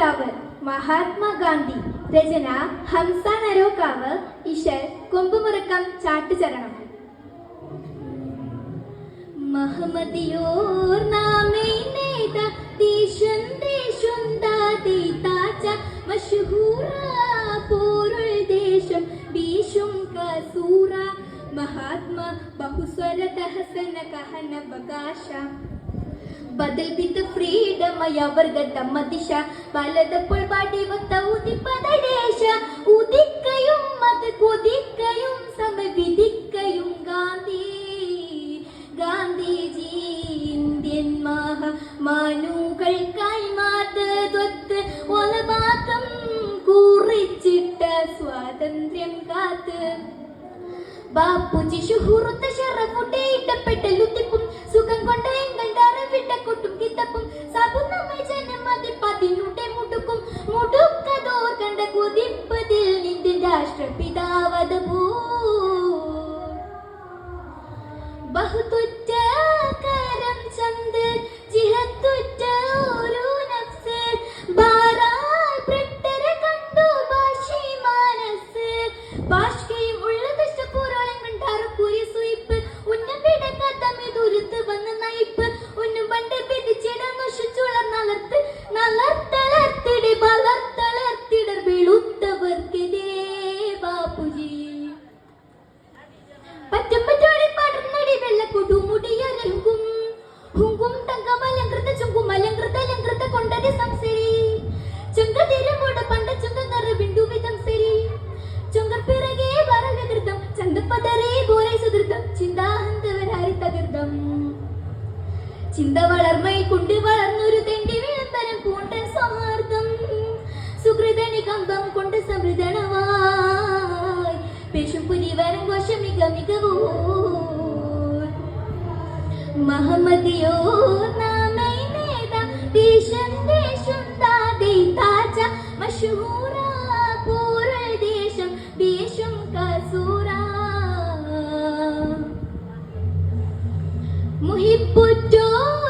രാഷ്ട്രപിതാവ് മഹാത്മാഗാന്ധി രചന ഹംസ നരോക്കാവ് ഇഷൽ കൊമ്പുമുറക്കം ചാട്ടുചരണം. മഹമ്മദിയോർ നാമേ നേത മഹാത്മാ കഹന ബകാശ ബദൽ ബിത്ത് ഫ്രീഡമയ വർഗ ദിശ വലതപ്പോൾ പാടി വത്ത ഉദിപ്പതദേശ ഉദിക്കയും അത് കൊതിക്കയും സമവിധിക്കയും ഗാന്ധി. ഗാന്ധിജി ഇന്ത്യൻ മാഹ മനുകൾക്കായി മാതൃത്വത്ത് ഒലപാക്കം കുറിച്ചിട്ട സ്വാതന്ത്ര്യം കാത്ത്. ബാപ്പുജി ശുഹുറുത്ത ഷറഫുട്ടെ ഇട്ടപ്പെട്ട ലുത്തിപ്പും സുഖം കൊണ്ട എങ്ങളുടെ ലങ്കൃത കൊണ്ടതി സംസരി ചുങ്കതിരമോട പണ്ട ചുങ്കങ്ങറ വിണ്ടു വിധം സരി. ചുങ്ക പിറകെ വരവികൃതം ചന്തപ്പതറേ പോരെ സുഹൃതം ചിന്താഹന്തവരാരി തകൃതം. ചിന്ത വളർമ്മയിൽ കൊണ്ട് വളർന്നൊരു തെണ്ടി വിളംബരം പൂണ്ടൻ സൗഹാർദ്ദം. സുഹൃതനി കമ്പം കൊണ്ട് സമൃദ്ധണവായി പേശും പുരിവരം ഘോഷമിക മികവോ മഹമ്മദിയോ നാമൈ നേത ദേശം ദേശം താതേ താജ മഷഹൂറ പൂര ദേശം ദേശം കസൂറാ മുഹിപ്പുറ്റോർ ചെറുമഴക്കാലം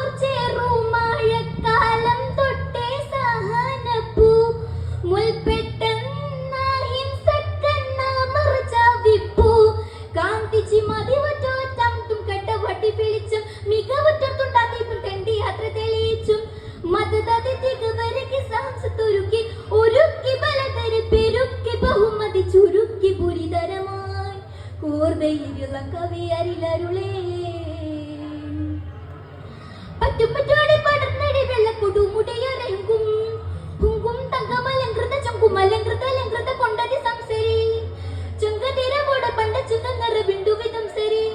പുരിതരമായി കൂർവയിലുള്ള കവി അരിലരുളേ. പറ്റുപറ്റോടെ പടർന്നടി വെള്ളക്കൊടുമുടിയരങ്കും. കുങ്കും തങ്കമലങ്കൃത ചുങ്കുമലങ്കൃത ലങ്കൃത കൊണ്ടതി സംസരി. ചുങ്കതിരമോട പണ്ട ചുങ്കങ്ങറ വിണ്ടു വിധം സരി.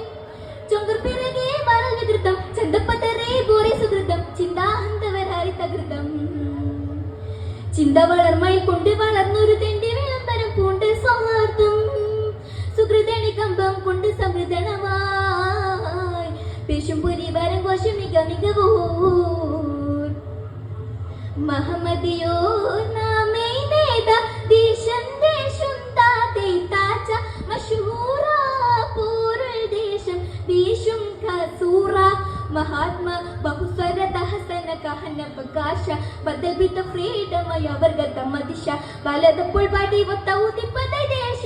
ചുങ്കർ പിറകെ മറൽ വികൃതം ചന്തപ്പതറേ ബോറെ സുഹൃതം ചിന്താഹന്തവരാരി തകൃതം. ചിന്ത വളർമയിൽ കൊണ്ട് വളർന്നൊരു തെണ്ടി വിളംബരം പൂണ്ട് സൗഹാർദ്ദം സുഹൃതണി കമ്പം കൊണ്ട് സമൃദ്ധണമായി പിശുംപുരി വരം കോശം മിക മികവൂ മഹമ്മദിയോ നാമേ നേത ദീശന്റെ ശുന്താ തേത്താച്ച മഷൂറ പൂരുൾ ദേശം ദീശും ഖസൂറ മഹാത്മ ಬಹುಸ್ವರದ ಹಸನ ಕಹನ ಪ್ರಕಾಶ ಬದಲ್ಬಿತ ಫ್ರೀಡಮ ಯವರ್ಗ ತಮ್ಮ ದಿಶ ಬಲದ ಪುಳ್ಬಾಡಿ ಒತ್ತ ಉದಿಪದ ದೇಶ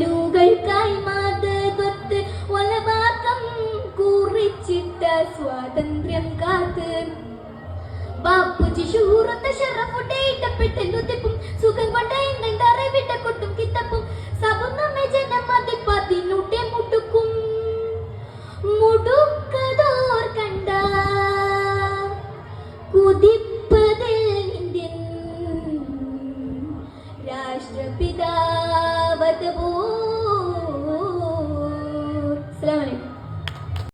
മനുകൾക്കായി മാതൃത്വത്ത് ഒലവാക്കം കുറിച്ചിട്ട സ്വാതന്ത്ര്യം കാത്ത്. ബാപ്പുജി ഷൂറത്ത് ഷറഫുട്ടെ ഇട്ടപ്പെട്ട് ലുത്തിപ്പും സുഖം കൊണ്ട എങ്ങളുടെ അറിവിട്ട കൊട്ടും കിത്തപ്പും സബും നമ്മെ ജനം മതി പതിനുട്ടെ മുട്ടുക്കും. മുടുക്കതോർ കണ്ട കുതിപ്പതിൽ ഇന്ത്യൻ രാഷ്ട്രപിതാവത് 的不